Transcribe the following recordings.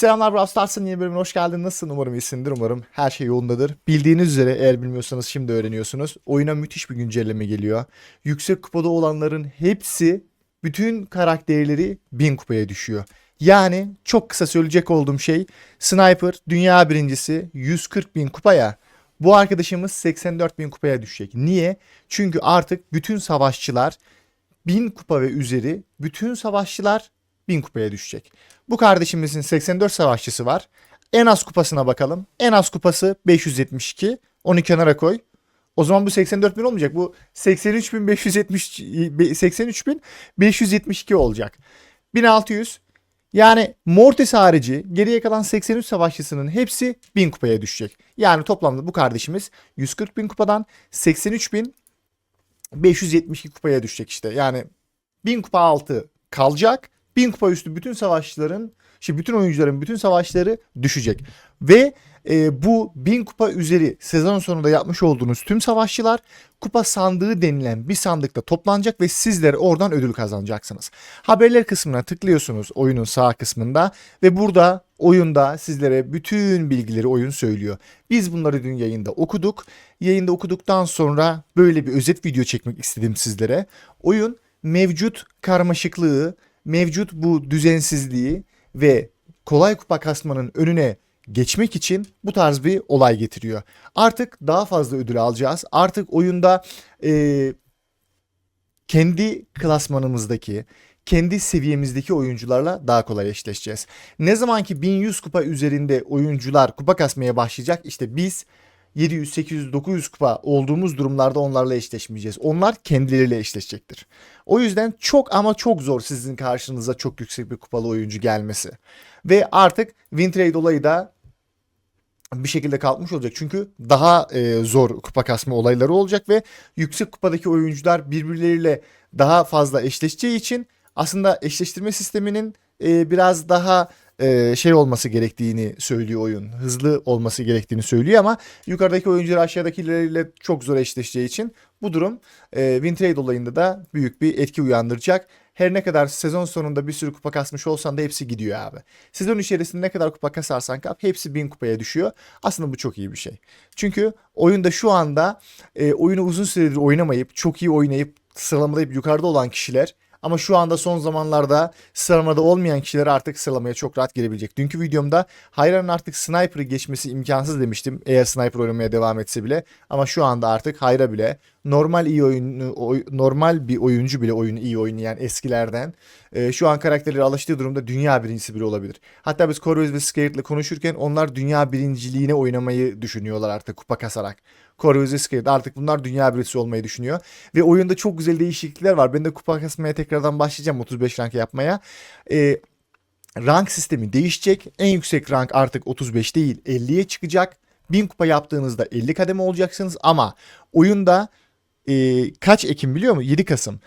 Selamlar Brawl Stars'ın yeni bölümüne hoş geldin. Nasılsın? Umarım iyisindir. Umarım her şey yolundadır. Bildiğiniz üzere eğer bilmiyorsanız şimdi öğreniyorsunuz. Oyuna müthiş bir güncelleme geliyor. Yüksek kupada olanların hepsi bütün karakterleri 1000 kupaya düşüyor. Yani çok kısa söyleyecek olduğum şey Sniper dünya birincisi 140 bin kupaya. Bu arkadaşımız 84 bin kupaya düşecek. Niye? Çünkü artık bütün savaşçılar 1000 kupa ve üzeri bütün savaşçılar 1000 kupaya düşecek. Bu kardeşimizin 84 savaşçısı var. En az kupasına bakalım. En az kupası 572. Onu kenara koy. O zaman bu 84 bin olmayacak. Bu 83.570 83.572 olacak. 1600. Yani Mortis harici geriye kalan 83 savaşçısının hepsi 1000 kupaya düşecek. Yani toplamda bu kardeşimiz 140 bin kupadan 83 bin 572 kupaya düşecek işte. Yani 1000 kupa altı kalacak. 1000 kupa üstü bütün savaşçıların, işte bütün oyuncuların bütün savaşları düşecek. Ve e, bu 1000 kupa üzeri sezon sonunda yapmış olduğunuz tüm savaşçılar kupa sandığı denilen bir sandıkta toplanacak ve sizler oradan ödül kazanacaksınız. Haberler kısmına tıklıyorsunuz oyunun sağ kısmında ve burada oyunda sizlere bütün bilgileri oyun söylüyor. Biz bunları dün yayında okuduk. Yayında okuduktan sonra böyle bir özet video çekmek istedim sizlere. Oyun mevcut karmaşıklığı, mevcut bu düzensizliği ve kolay kupa kasmanın önüne geçmek için bu tarz bir olay getiriyor. Artık daha fazla ödül alacağız. Artık oyunda e, kendi klasmanımızdaki, kendi seviyemizdeki oyuncularla daha kolay eşleşeceğiz. Ne zaman ki 1100 kupa üzerinde oyuncular kupa kasmaya başlayacak işte biz 700, 800, 900 kupa olduğumuz durumlarda onlarla eşleşmeyeceğiz. Onlar kendileriyle eşleşecektir. O yüzden çok ama çok zor sizin karşınıza çok yüksek bir kupalı oyuncu gelmesi. Ve artık win trade olayı da bir şekilde kalkmış olacak. Çünkü daha e, zor kupa kasma olayları olacak ve yüksek kupadaki oyuncular birbirleriyle daha fazla eşleşeceği için aslında eşleştirme sisteminin e, biraz daha e, şey olması gerektiğini söylüyor oyun. Hızlı olması gerektiğini söylüyor ama yukarıdaki oyuncular aşağıdakileriyle çok zor eşleşeceği için bu durum e, win trade olayında da büyük bir etki uyandıracak. Her ne kadar sezon sonunda bir sürü kupa kasmış olsan da hepsi gidiyor abi. Sezon içerisinde ne kadar kupa kasarsan kap hepsi 1000 kupaya düşüyor. Aslında bu çok iyi bir şey. Çünkü oyunda şu anda e, oyunu uzun süredir oynamayıp çok iyi oynayıp sıralamada hep yukarıda olan kişiler ama şu anda son zamanlarda sıralamada olmayan kişiler artık sıralamaya çok rahat girebilecek. Dünkü videomda Hayran'ın artık Sniper'ı geçmesi imkansız demiştim. Eğer Sniper oynamaya devam etse bile. Ama şu anda artık Hayra bile normal iyi oyunu, oy- normal bir oyuncu bile oyunu iyi oynayan eskilerden e, şu an karakterleri alıştığı durumda dünya birincisi biri olabilir. Hatta biz Corvus ve Scared'le konuşurken onlar dünya birinciliğine oynamayı düşünüyorlar artık kupa kasarak. Corvus ve Scared artık bunlar dünya birincisi olmayı düşünüyor. Ve oyunda çok güzel değişiklikler var. Ben de kupa kasmaya tekrardan başlayacağım 35 rank yapmaya. E, rank sistemi değişecek. En yüksek rank artık 35 değil 50'ye çıkacak. 1000 kupa yaptığınızda 50 kademe olacaksınız ama oyunda e, kaç Ekim biliyor musun? 7 Kasım.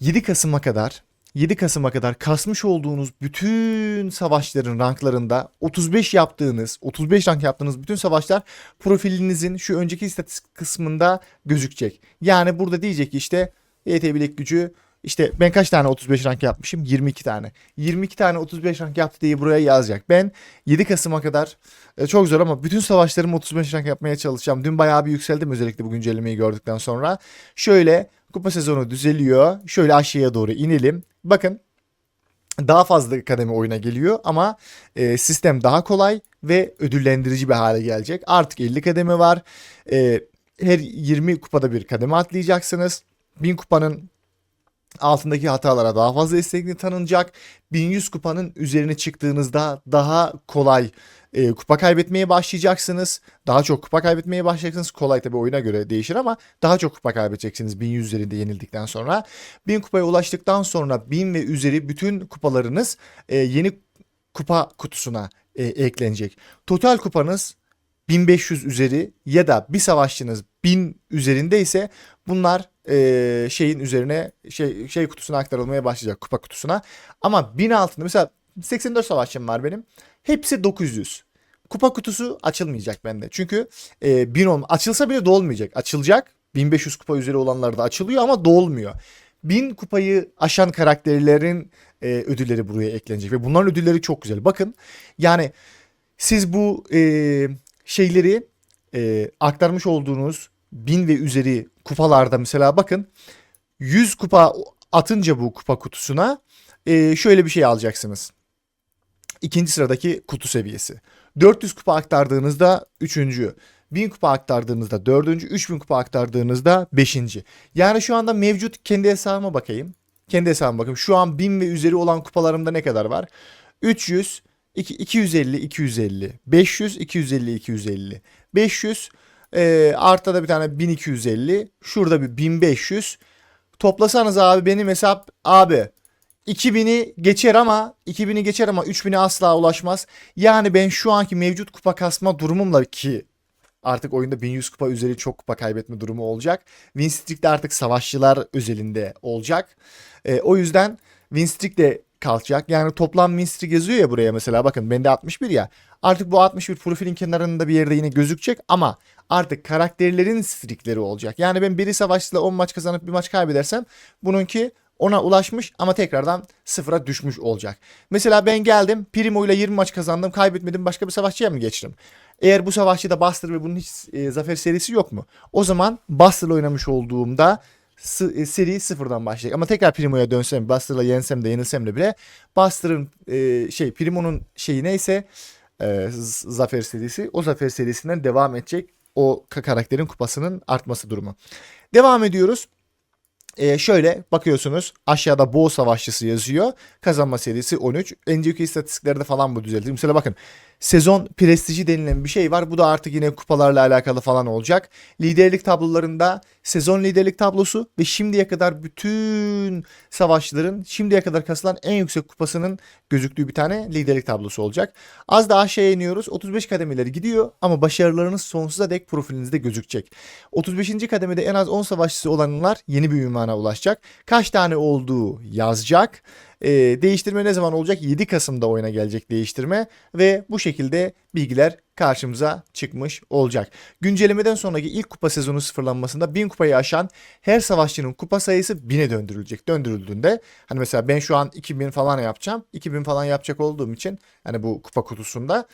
7 Kasım'a kadar 7 Kasım'a kadar kasmış olduğunuz bütün savaşların ranklarında 35 yaptığınız, 35 rank yaptığınız bütün savaşlar profilinizin şu önceki istatistik kısmında gözükecek. Yani burada diyecek işte YT bilek gücü işte ben kaç tane 35 rank yapmışım? 22 tane. 22 tane 35 rank yaptı diye buraya yazacak. Ben 7 Kasım'a kadar e, çok zor ama bütün savaşlarımı 35 rank yapmaya çalışacağım. Dün bayağı bir yükseldim özellikle bu güncellemeyi gördükten sonra. Şöyle kupa sezonu düzeliyor. Şöyle aşağıya doğru inelim. Bakın daha fazla kademe oyuna geliyor ama e, sistem daha kolay ve ödüllendirici bir hale gelecek. Artık 50 kademe var. E, her 20 kupada bir kademe atlayacaksınız. 1000 kupanın altındaki hatalara daha fazla esneklik tanınacak. 1100 kupanın üzerine çıktığınızda daha kolay e, kupa kaybetmeye başlayacaksınız. Daha çok kupa kaybetmeye başlayacaksınız. Kolay tabii oyuna göre değişir ama daha çok kupa kaybedeceksiniz 1100 üzerinde yenildikten sonra. 1000 kupaya ulaştıktan sonra 1000 ve üzeri bütün kupalarınız e, yeni kupa kutusuna e, eklenecek. Total kupanız 1500 üzeri ya da bir savaşçınız 1000 üzerinde ise bunlar e, şeyin üzerine şey şey kutusuna aktarılmaya başlayacak kupa kutusuna. Ama 1000 altında mesela 84 savaşçım var benim. Hepsi 900. Kupa kutusu açılmayacak bende. Çünkü e, 1000 olma açılsa bile dolmayacak. Açılacak. 1500 kupa üzeri olanlar da açılıyor ama dolmuyor. 1000 kupayı aşan karakterlerin e, ödülleri buraya eklenecek ve bunların ödülleri çok güzel. Bakın yani siz bu e, şeyleri e, aktarmış olduğunuz bin ve üzeri kupalarda mesela bakın 100 kupa atınca bu kupa kutusuna e, şöyle bir şey alacaksınız. İkinci sıradaki kutu seviyesi. 400 kupa aktardığınızda üçüncü. 1000 kupa aktardığınızda dördüncü. 3000 kupa aktardığınızda beşinci. Yani şu anda mevcut kendi hesabıma bakayım. Kendi hesabıma bakayım. Şu an 1000 ve üzeri olan kupalarımda ne kadar var? 300, 2, 250, 250, 500, 250, 250, 500, e, artta da bir tane 1250, şurada bir 1500. Toplasanız abi benim hesap abi 2000'i geçer ama 2000'i geçer ama 3000'e asla ulaşmaz. Yani ben şu anki mevcut kupa kasma durumumla ki artık oyunda 1100 kupa üzeri çok kupa kaybetme durumu olacak. Win streak'te artık savaşçılar özelinde olacak. E, o yüzden win kalkacak. Yani toplam win streak yazıyor ya buraya mesela bakın bende 61 ya. Artık bu 61 profilin kenarında bir yerde yine gözükecek ama artık karakterlerin streakleri olacak. Yani ben biri savaşçıyla 10 maç kazanıp bir maç kaybedersem bununki ona ulaşmış ama tekrardan sıfıra düşmüş olacak. Mesela ben geldim Primo ile 20 maç kazandım kaybetmedim başka bir savaşçıya mı geçtim? Eğer bu savaşçıda Buster ve bunun hiç e, zafer serisi yok mu? O zaman Buster'la oynamış olduğumda seri sıfırdan başlayacak. Ama tekrar Primo'ya dönsem, Buster'la yensem de yenilsem de bile Buster'ın e, şey Primo'nun şeyi neyse e, zafer serisi o zafer serisinden devam edecek o ka- karakterin kupasının artması durumu. Devam ediyoruz. Ee, şöyle bakıyorsunuz aşağıda Boğ Savaşçısı yazıyor. Kazanma serisi 13. Önceki istatistiklerde falan bu düzeldi. Mesela bakın sezon prestiji denilen bir şey var. Bu da artık yine kupalarla alakalı falan olacak. Liderlik tablolarında sezon liderlik tablosu ve şimdiye kadar bütün savaşçıların şimdiye kadar kasılan en yüksek kupasının gözüktüğü bir tane liderlik tablosu olacak. Az da aşağıya iniyoruz. 35 kademeleri gidiyor ama başarılarınız sonsuza dek profilinizde gözükecek. 35. kademede en az 10 savaşçısı olanlar yeni bir ünvana ulaşacak. Kaç tane olduğu yazacak. Ee, değiştirme ne zaman olacak? 7 Kasım'da oyuna gelecek değiştirme ve bu şekilde bilgiler karşımıza çıkmış olacak. Güncellemeden sonraki ilk kupa sezonu sıfırlanmasında 1000 kupayı aşan her savaşçının kupa sayısı 1000'e döndürülecek. Döndürüldüğünde hani mesela ben şu an 2000 falan yapacağım. 2000 falan yapacak olduğum için hani bu kupa kutusunda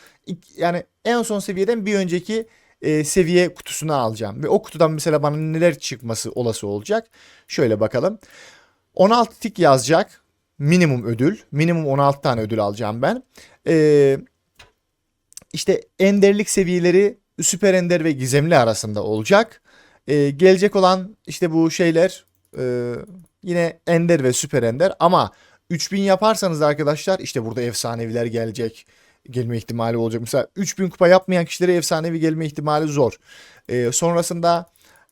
yani en son seviyeden bir önceki e, seviye kutusunu alacağım. Ve o kutudan mesela bana neler çıkması olası olacak. Şöyle bakalım. 16 tik yazacak. Minimum ödül. Minimum 16 tane ödül alacağım ben. Ee, işte enderlik seviyeleri süper ender ve gizemli arasında olacak. Ee, gelecek olan işte bu şeyler e, yine ender ve süper ender ama 3000 yaparsanız arkadaşlar işte burada efsaneviler gelecek. Gelme ihtimali olacak. Mesela 3000 kupa yapmayan kişilere efsanevi gelme ihtimali zor. Ee, sonrasında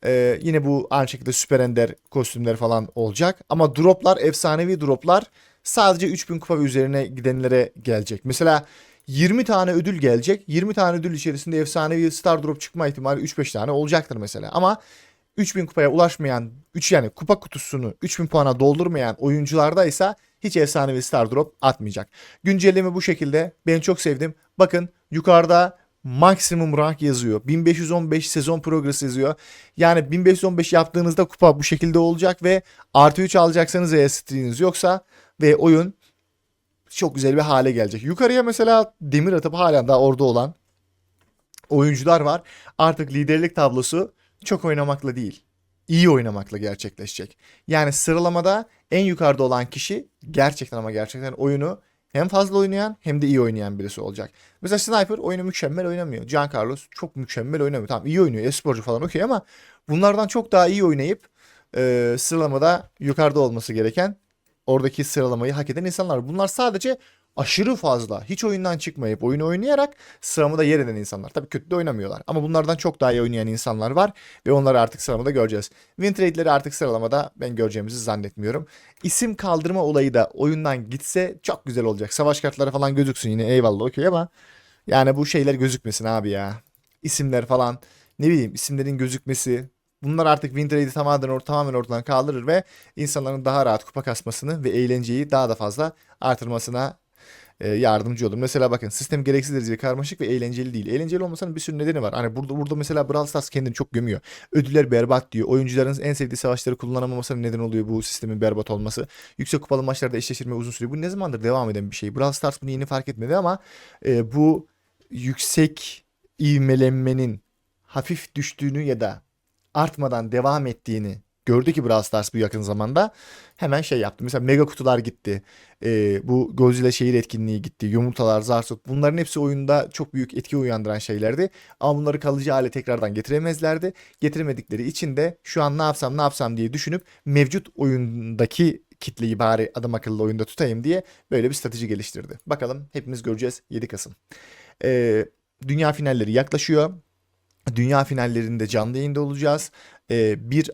ee, yine bu aynı şekilde süper ender kostümler falan olacak. Ama droplar, efsanevi droplar sadece 3000 kupa üzerine gidenlere gelecek. Mesela 20 tane ödül gelecek. 20 tane ödül içerisinde efsanevi star drop çıkma ihtimali 3-5 tane olacaktır mesela. Ama 3000 kupaya ulaşmayan 3 yani kupa kutusunu 3000 puana doldurmayan oyuncularda ise hiç efsanevi star drop atmayacak. Güncelleme bu şekilde. Ben çok sevdim. Bakın yukarıda maksimum rank yazıyor. 1515 sezon progress yazıyor. Yani 1515 yaptığınızda kupa bu şekilde olacak ve artı 3 alacaksanız eğer streaminiz yoksa ve oyun çok güzel bir hale gelecek. Yukarıya mesela demir atıp halen daha orada olan oyuncular var. Artık liderlik tablosu çok oynamakla değil, iyi oynamakla gerçekleşecek. Yani sıralamada en yukarıda olan kişi gerçekten ama gerçekten oyunu hem fazla oynayan hem de iyi oynayan birisi olacak. Mesela Sniper oyunu mükemmel oynamıyor. Giancarlo çok mükemmel oynamıyor. Tamam iyi oynuyor. E-sporcu falan okey ama bunlardan çok daha iyi oynayıp e, sıralamada yukarıda olması gereken oradaki sıralamayı hak eden insanlar. Bunlar sadece aşırı fazla hiç oyundan çıkmayıp oyunu oynayarak sıramada yer eden insanlar. Tabii kötü de oynamıyorlar ama bunlardan çok daha iyi oynayan insanlar var ve onları artık sıralamada göreceğiz. Win trade'leri artık sıralamada ben göreceğimizi zannetmiyorum. İsim kaldırma olayı da oyundan gitse çok güzel olacak. Savaş kartları falan gözüksün yine eyvallah okey ama yani bu şeyler gözükmesin abi ya. İsimler falan ne bileyim isimlerin gözükmesi Bunlar artık win trade'i tamamen, or- tamamen ortadan kaldırır ve insanların daha rahat kupa kasmasını ve eğlenceyi daha da fazla artırmasına yardımcı olur. Mesela bakın sistem gereksiz derecede karmaşık ve eğlenceli değil. Eğlenceli olmasının bir sürü nedeni var. Hani burada burada mesela Brawl Stars kendini çok gömüyor. Ödüller berbat diyor. Oyuncuların en sevdiği savaşları kullanamamasının neden oluyor bu sistemin berbat olması. Yüksek kupalı maçlarda eşleştirme uzun sürüyor. Bu ne zamandır devam eden bir şey. Brawl Stars bunu yeni fark etmedi ama e, bu yüksek ivmelenmenin hafif düştüğünü ya da artmadan devam ettiğini gördü ki Brawl Stars bu yakın zamanda hemen şey yaptı. Mesela mega kutular gitti. Ee, bu Godzilla şehir etkinliği gitti. Yumurtalar, Zarsut bunların hepsi oyunda çok büyük etki uyandıran şeylerdi. Ama bunları kalıcı hale tekrardan getiremezlerdi. Getiremedikleri için de şu an ne yapsam ne yapsam diye düşünüp mevcut oyundaki kitleyi bari adam akıllı oyunda tutayım diye böyle bir strateji geliştirdi. Bakalım hepimiz göreceğiz 7 Kasım. Ee, dünya finalleri yaklaşıyor. Dünya finallerinde canlı yayında olacağız. Ee, 1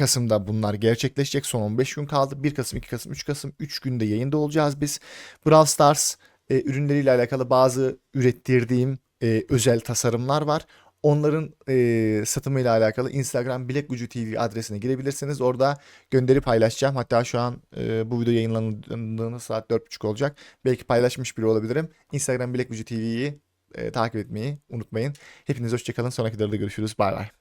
Kasım'da bunlar gerçekleşecek. Son 15 gün kaldı. 1 Kasım, 2 Kasım, 3 Kasım 3 günde yayında olacağız biz. Brawl Stars e, ürünleriyle alakalı bazı ürettirdiğim e, özel tasarımlar var. Onların e, satımıyla alakalı Instagram Bilek Gücü TV adresine girebilirsiniz. Orada gönderi paylaşacağım. Hatta şu an e, bu video yayınlandığında saat 4.30 olacak. Belki paylaşmış biri olabilirim. Instagram Bilek Gücü TV'yi e, takip etmeyi unutmayın. Hepiniz hoşçakalın. Sonraki videoda görüşürüz. Bay bay.